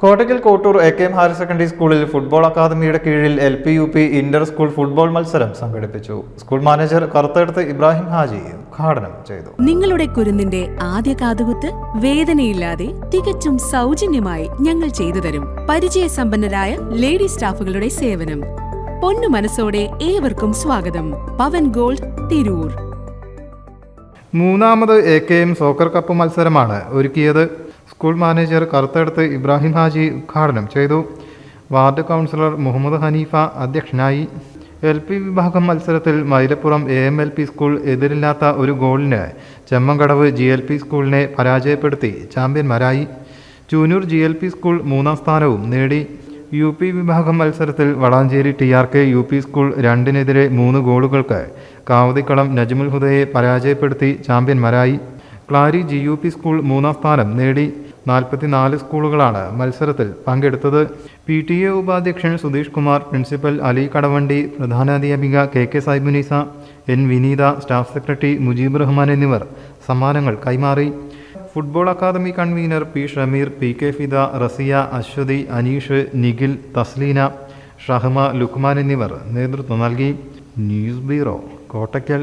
Kottakkal Kottoor A K M higher secondary സ്കൂളിൽ football അക്കാദമിയുടെ കീഴിൽ L P U P inter school football മത്സരം സംഘടിപ്പിച്ചു. സ്കൂൾ മാനേജർ കറുത്തെടുത്ത് ഇബ്രാഹിം ഹാജി ഉദ്ഘാടനം ചെയ്തു. നിങ്ങളുടെ കുരുന്നിന്റെ ആദ്യ കാതുകുത്ത് വേദനയില്ലാതെ തികച്ചും സൗജന്യമായി ഞങ്ങൾ ചെയ്തു തരും. പരിചയസമ്പന്നരായ ലേഡി സ്റ്റാഫുകളുടെ സേവനം. പൊന്നു മനസ്സോടെ ഏവർക്കും സ്വാഗതം. പവൻ ഗോൾഡ് തിരൂർ. മൂന്നാമത് A K M soccer cup മത്സരമാണ് ഒരുക്കിയത് സ്കൂൾ മാനേജർ കറുത്തെടുത്ത് ഇബ്രാഹിം ഹാജി ഉദ്ഘാടനം ചെയ്തു. വാർഡ് കൗൺസിലർ മുഹമ്മദ് ഹനീഫ അധ്യക്ഷനായി. എൽ പി വിഭാഗം മത്സരത്തിൽ Mylapuram A M L P school എതിരില്ലാത്ത ഒരു ഗോളിന് ചെമ്മങ്കടവ് ജി എൽ പി സ്കൂളിനെ പരാജയപ്പെടുത്തി ചാമ്പ്യന്മാരായി. Chunoor G L P school മൂന്നാം സ്ഥാനവും നേടി. യു പി വിഭാഗം മത്സരത്തിൽ Valanchery T R K U P school രണ്ടിനെതിരെ മൂന്ന് ഗോളുകൾക്ക് കാവതിക്കളം നജ്മുൽ ഹുദയെ പരാജയപ്പെടുത്തി ചാമ്പ്യന്മാരായി. Klari G U P school മൂന്നാം സ്ഥാനം നേടി. നാൽപ്പത്തിനാല് സ്കൂളുകളാണ് മത്സരത്തിൽ പങ്കെടുത്തത്. പി ടി എ ഉപാധ്യക്ഷൻ Sudheesh Kumar principal Ali Kadavandi പ്രധാനാധ്യാപിക K K Saibunisa N Vineetha staff secretary Mujeeb Rahman എന്നിവർ സമ്മാനങ്ങൾ കൈമാറി. Football academy convener P Shameer P K Fida Rasiya Aswathy Aneesh Nikhil Thasleena Shahma Luqman എന്നിവർ നേതൃത്വം നൽകി. News bureau Kottakkal.